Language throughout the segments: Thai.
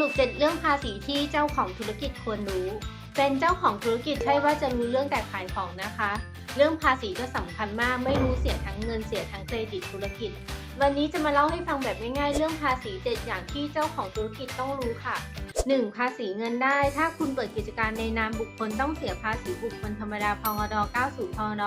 รุปเจ็ดเรื่องภาษีที่เจ้าของธุรกิจควรรู้ เป็นเจ้าของธุรกิจใช่ว่าจะรู้เรื่องแต่ขายของนะคะ เรื่องภาษีก็สำคัญมากไม่รู้เสียทั้งเงินเสียทั้งเครดิตธุรกิจ วันนี้จะมาเล่าให้ฟังแบบง่ายๆ เรื่องภาษีเจ็ดอย่างที่เจ้าของธุรกิจต้องรู้ค่ะ 1. ภาษีเงินได้ ถ้าคุณเปิดกิจการในนามบุคคลต้องเสียภาษีบุคคลธรรมดาพงด90พงด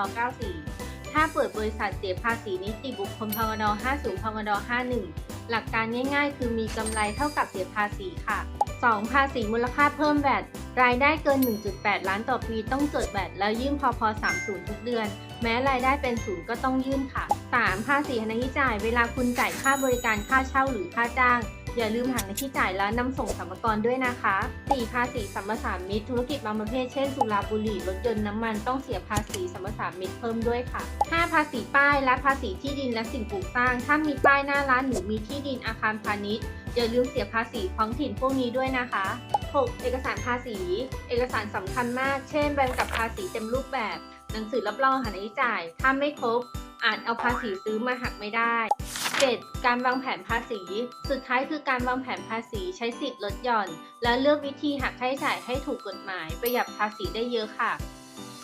94 ถ้าเปิดบริษัทเสียภาษีนิติบุคคลพงด50พงด51 หลักการง่ายๆ คือมีกำไรเท่ากับเสียภาษีค่ะ 2. ภาษีมูลค่าเพิ่มแวดรายได้เกิน 1.8 ล้านต่อปีต้องจดแวดแล้วยื่นพพ30 ทุกเดือน แม้รายได้เป็นศูนย์ก็ต้องยื่นค่ะ 3. ภาษีหันที่จ่าย เวลาคุณจ่ายค่าบริการค่าเช่าหรือค่าจ้าง อย่าลืมหักหน้าที่จ่ายแล้วนำส่งสรรพากรด้วยนะคะ 4. ภาษีสัมปทานมิตรธุรกิจบางประเภทเช่นสุราบุหรี่รถยนต์น้ำมันต้องเสียภาษีสัมปทานมิตรเพิ่มด้วยค่ะ 5. ภาษีป้ายและภาษีที่ดินและสิ่งปลูกสร้าง ถ้ามีป้ายหน้าร้านหรือมีที่ดินอาคารพาณิชย์อย่าลืมเสียภาษีท้องถิ่นพวกนี้ด้วยนะคะ 6. เอกสารภาษี เอกสารสำคัญมาก เช่นใบกำกับภาษีเต็มรูปแบบ หนังสือรับรองหันที่จ่าย ถ้าไม่ครบอาจเอาภาษีซื้อมาหักไม่ได้ 7. การวางแผนภาษี สุดท้ายคือการวางแผนภาษีใช้สิทธิ์ลดหย่อน และเลือกวิธีหักค่าใช้จ่ายให้ถูกกฎหมาย ประหยัดภาษีได้เยอะค่ะ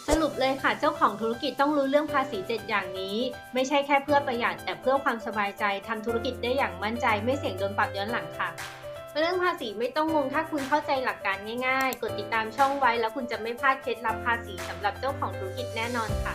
สรุปเลยค่ะเจ้าของธุรกิจต้องรู้เรื่องภาษี 7 อย่างนี้ ไม่ใช่แค่เพื่อประหยัดแต่เพื่อความสบายใจทำธุรกิจได้อย่างมั่นใจ ไม่เสี่ยงโดนปรับย้อนหลังค่ะเรื่องภาษีไม่ต้องงงถ้าคุณเข้าใจหลักการง่าย ๆ กดติดตามช่องไว้แล้วคุณจะไม่พลาดเคล็ดลับภาษีสำหรับเจ้าของธุรกิจแน่นอนค่ะ